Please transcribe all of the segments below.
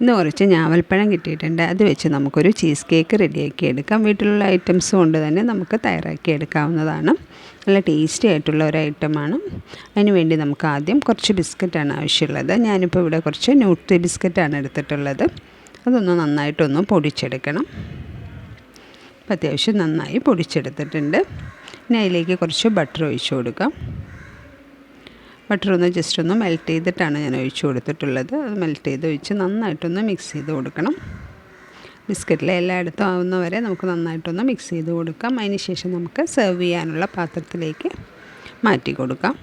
ഇന്ന് കുറച്ച് ഞാവൽപ്പഴം കിട്ടിയിട്ടുണ്ട്. അത് വെച്ച് നമുക്കൊരു ചീസ് കേക്ക് റെഡിയാക്കി എടുക്കാം. വീട്ടിലുള്ള ഐറ്റംസ് കൊണ്ട് തന്നെ നമുക്ക് തയ്യാറാക്കി എടുക്കാവുന്നതാണ്. നല്ല ടേസ്റ്റി ആയിട്ടുള്ള ഒരു ഐറ്റമാണ് അതിന് വേണ്ടി നമുക്ക് ആദ്യം കുറച്ച് ബിസ്ക്കറ്റാണ് ആവശ്യമുള്ളത്. ഞാനിപ്പോൾ ഇവിടെ കുറച്ച് ന്യൂട്രി ബിസ്ക്കറ്റാണ് എടുത്തിട്ടുള്ളത്. അതൊന്ന് നന്നായിട്ടൊന്ന് പൊടിച്ചെടുക്കണം. അപ്പം അത്യാവശ്യം നന്നായി പൊടിച്ചെടുത്തിട്ടുണ്ട്. ഇനി അതിലേക്ക് കുറച്ച് ബട്ടർ ഒഴിച്ചു കൊടുക്കാം. ബട്ടർ ജസ്റ്റ് ഒന്ന് മെൽറ്റ് ചെയ്തിട്ടാണ് ഞാൻ ഒഴിച്ചു കൊടുത്തിട്ടുള്ളത്. അത് മെൽറ്റ് ചെയ്ത് ഒഴിച്ച് നന്നായിട്ടൊന്ന് മിക്സ് ചെയ്ത് കൊടുക്കണം. ബിസ്ക്കറ്റിലെ എല്ലായിടത്തും ആവുന്ന വരെ നമുക്ക് നന്നായിട്ടൊന്ന് മിക്സ് ചെയ്ത് കൊടുക്കാം. അതിന് ശേഷം നമുക്ക് സെർവ് ചെയ്യാനുള്ള പാത്രത്തിലേക്ക് മാറ്റി കൊടുക്കാം.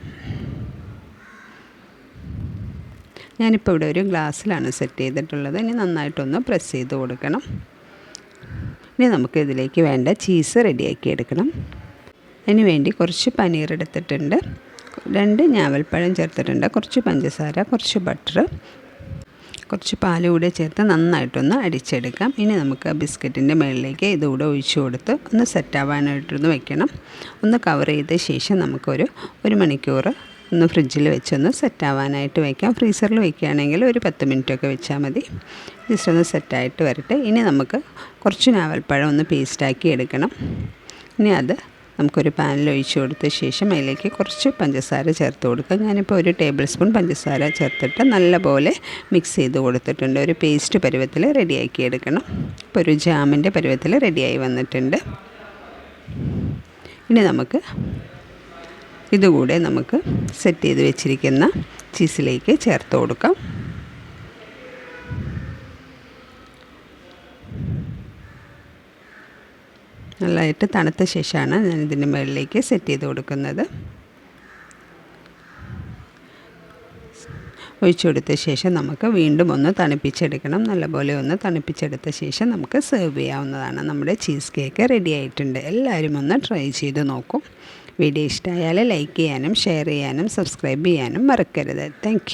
ഞാനിപ്പോൾ ഇവിടെ ഒരു ഗ്ലാസ്സിലാണ് സെറ്റ് ചെയ്തിട്ടുള്ളത്. ഇനി നന്നായിട്ടൊന്ന് പ്രസ് ചെയ്ത് കൊടുക്കണം. ഇനി നമുക്ക് ഇതിലേക്ക് വേണ്ട ചീസ് റെഡിയാക്കി എടുക്കണം. അതിന് വേണ്ടി കുറച്ച് പനീർ എടുത്തിട്ടുണ്ട്. രണ്ട് ഞാവൽപ്പഴം ചേർത്തിട്ടുണ്ട്. കുറച്ച് പഞ്ചസാര കുറച്ച് ബട്ടർ കുറച്ച് പാൽ കൂടെ ചേർത്ത് നന്നായിട്ടൊന്ന് അടിച്ചെടുക്കാം. ഇനി നമുക്ക് ബിസ്ക്കറ്റിന്റെ മുകളിലേക്ക് ഇതുകൂടെ ഒഴിച്ചു കൊടുത്ത് ഒന്ന് സെറ്റാവാനായിട്ടൊന്ന് വെക്കണം. ഒന്ന് കവർ ചെയ്ത ശേഷം നമുക്കൊരു ഒരു മണിക്കൂർ ഒന്ന് ഫ്രിഡ്ജിൽ വെച്ചൊന്ന് സെറ്റാവാനായിട്ട് വയ്ക്കാം ഫ്രീസറിൽ വയ്ക്കുകയാണെങ്കിൽ ഒരു പത്ത് മിനിറ്റൊക്കെ വെച്ചാൽ മതി. ജസ്റ്റ് ഒന്ന് സെറ്റായിട്ട് വരട്ടെ. ഇനി നമുക്ക് കുറച്ച് നാവൽപ്പഴം ഒന്ന് പേസ്റ്റാക്കി എടുക്കണം. ഇനി അത് നമുക്കൊരു പാനിൽ ഒഴിച്ചു കൊടുത്ത ശേഷം അതിലേക്ക് കുറച്ച് പഞ്ചസാര ചേർത്ത് കൊടുക്കുക. ഞാനിപ്പോൾ ഒരു ടേബിൾ സ്പൂൺ പഞ്ചസാര ചേർത്തിട്ട് നല്ലപോലെ മിക്സ് ചെയ്ത് കൊടുത്തിട്ടുണ്ട്. ഒരു പേസ്റ്റ് പരുവത്തിൽ റെഡിയാക്കി എടുക്കണം. ഇപ്പോൾ ഒരു ജാമിന്റെ പരുവത്തിൽ റെഡിയായി വന്നിട്ടുണ്ട്. ഇനി നമുക്ക് ഇതുകൂടെ നമുക്ക് സെറ്റ് ചെയ്ത് വെച്ചിരിക്കുന്ന ചീസിലേക്ക് ചേർത്ത് കൊടുക്കാം. നല്ലതായിട്ട് തണുത്ത ശേഷമാണ് ഞാൻ ഇതിന്റെ മുകളിലേക്ക് സെറ്റ് ചെയ്ത് കൊടുക്കുന്നത്. ഒഴിച്ചു കൊടുത്ത ശേഷം നമുക്ക് വീണ്ടും ഒന്ന് തണുപ്പിച്ചെടുക്കണം. നല്ലപോലെ ഒന്ന് തണുപ്പിച്ചെടുത്ത ശേഷം നമുക്ക് സെർവ് ചെയ്യാവുന്നതാണ്. നമ്മുടെ ചീസ് കേക്ക് റെഡി ആയിട്ടുണ്ട്. എല്ലാവരും ഒന്ന് ട്രൈ ചെയ്ത് നോക്കും. വീഡിയോ ഇഷ്ടമായാൽ ലൈക്ക് ചെയ്യാനും ഷെയർ ചെയ്യാനും സബ്സ്ക്രൈബ് ചെയ്യാനും മറക്കരുത്. താങ്ക്